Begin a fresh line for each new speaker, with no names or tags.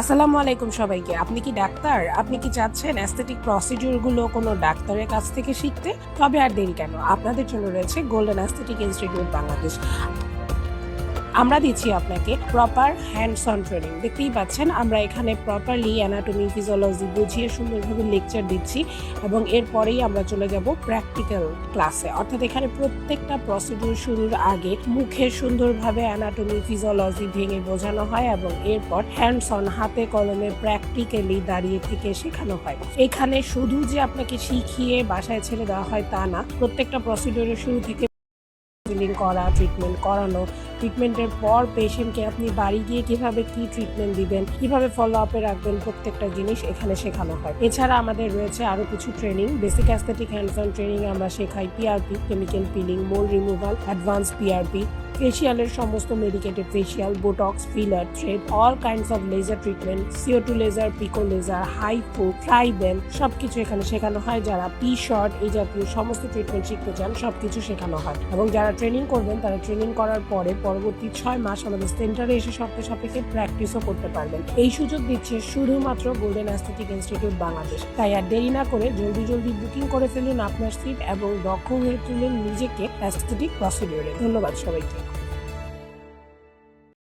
আসসালামু আলাইকুম সবাইকে। আপনি কি ডাক্তার? আপনি কি চাচ্ছেন অ্যাস্থেটিক প্রসিডিউরগুলো কোনো ডাক্তারের কাছ থেকে শিখতে? তবে আর দেরি কেন? আপনাদের জন্য রয়েছে গোল্ডেন অ্যাস্থেটিক ইনস্টিটিউট বাংলাদেশ আমরা দিচ্ছি আপনাকে প্রপার হ্যান্ডস অন ট্রেনিং দেখতেই পাচ্ছেন, আমরা এখানে প্রপারলি অ্যানাটমি ফিজিওলজি বুঝিয়ে সুন্দরভাবে লেকচার দিচ্ছি এবং এরপরেই আমরা চলে যাব প্র্যাকটিক্যাল ক্লাসে অর্থাৎ এখানে প্রত্যেকটা প্রসিডিউর শুরুর আগে মুখে সুন্দরভাবে অ্যানাটমি ফিজিওলজি ভেঙে বোঝানো হয় এবং এরপর হ্যান্ডস অন হাতে কলমে প্র্যাকটিক্যালি দাঁড়িয়ে থেকে শেখানো হয়। এখানে শুধু যে আপনাকে শিখিয়ে বাসায় ছেড়ে দেওয়া হয় তা না, প্রত্যেকটা প্রসিডিউরের শুরু থেকে করা ট্রিটমেন্ট করানো ট্রিটমেন্টের পর পেশেন্টকে আপনি বাড়ি গিয়ে কীভাবে কি ট্রিটমেন্ট দিবেন, কীভাবে ফলো আপে রাখবেন প্রত্যেকটা জিনিস এখানে শেখানো হয়। এছাড়া আমাদের রয়েছে আরও কিছু training basic aesthetic hands on training আমরা শেখাই PRP chemical peeling mole removal advance PRP ফেসিয়ালের সমস্ত medicated facial Botox filler thread all kinds of laser treatment CO two laser pico laser HIFU ফ্রাইবেল সবকিছু এখানে শেখানো হয়। যারা পি শর্ট এই জাতীয় সমস্ত ট্রিটমেন্ট শিখতে চান, সবকিছু শেখানো হয়। এবং যারা ট্রেনিং করবেন, তারা ট্রেনিং করার পরে পরবর্তী ছয় মাস আমাদের সেন্টারে এসে শর্ত সাপেক্ষে প্র্যাকটিসও করতে পারবেন। এই সুযোগ দিচ্ছে শুধুমাত্র গোল্ডেন অ্যাস্থেটিক ইনস্টিটিউট বাংলাদেশ তাই আর দেরি না করে জলদি জলদি বুকিং করে ফেলুন আপনার সিট এবং দক্ষ হয়ে তুলুন নিজেকে অ্যাস্থেটিক প্রসিডিওরে ধন্যবাদ সবাইকে।